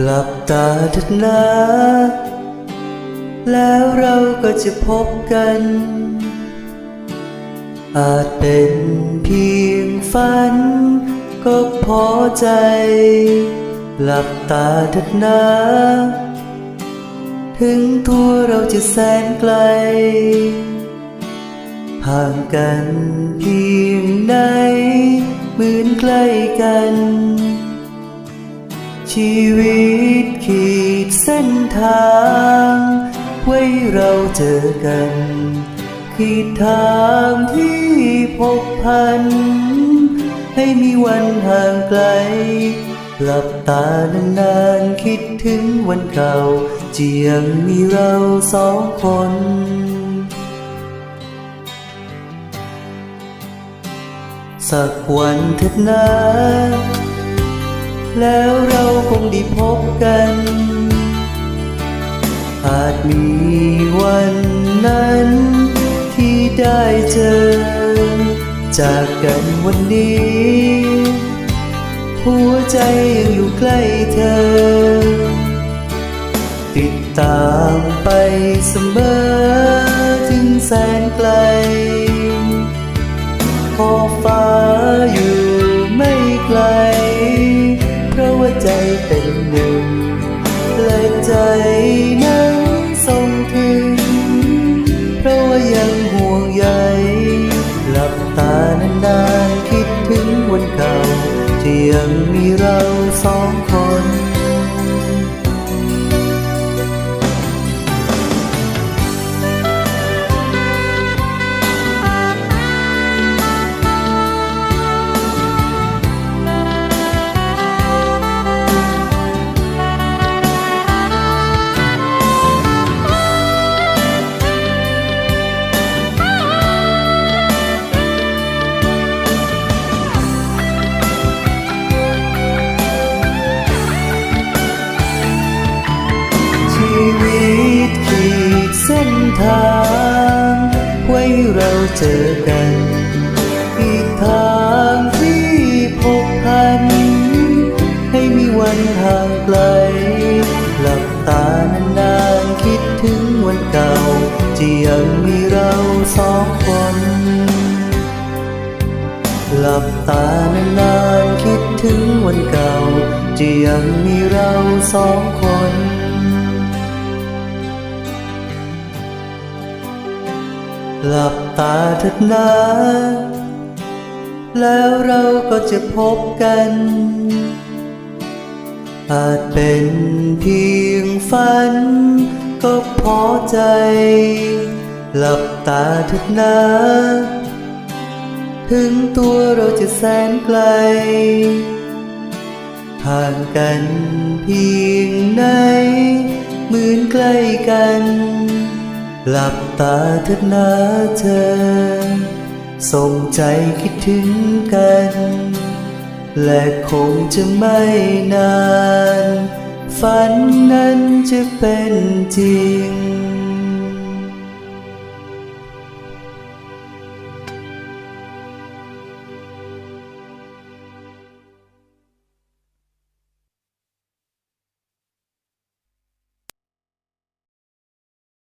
หลับตาเถิดนะ แล้วเราก็จะพบกัน อาจเป็นเพียงฝัน ก็พอใจ หลับตาเถิดนะ ถึงตัวเราจะแสนไกล ห่างกันเพียงไหนเหมือนใกล้กัน ชีวิตขีดเส้นทาง ไว้เราเจอกัน ขีดทางที่พบพัน ให้มีวันห่างไกล หลับตานานๆคิดถึงวันเก่าเจียงมีเราสองคนสักวันเถิดนะ แล้วเราคงได้พบกัน อาจมีวันนั้น ที่ได้เจอ จากกันวันนี้ หัวใจยังอยู่ใกล้เธอ ติดตามไปเสมอ ถึงแสนไกล เป็นหนึ่งและใจนั้นทรงถึง เพราะว่ายังห่วงใยหลับตานานๆคิดถึงวันเก่าที่ยังมีเราสองคน นทาง ไว้เราเจอกัน อีกทางที่พบพัน ให้มีวันห่างไกล หลับตานานๆคิดถึงวันเก่าที่ยังมีเราสองคน หลับตานานๆคิดถึงวันเก่าที่ยังมีเราสองคน หลับตาเถิดนะแล้วเราก็จะพบกัน อาจเป็นเพียงฝัน ก็พอใจ หลับตาเถิดนะถึงตัวเราจะแสนไกลห่างกันเพียงไหน เหมือนใกล้กัน หลับตาเถิดนะเธอ ส่งใจคิดถึงกัน และคงจะไม่นาน ฝันนั้นจะเป็นจริง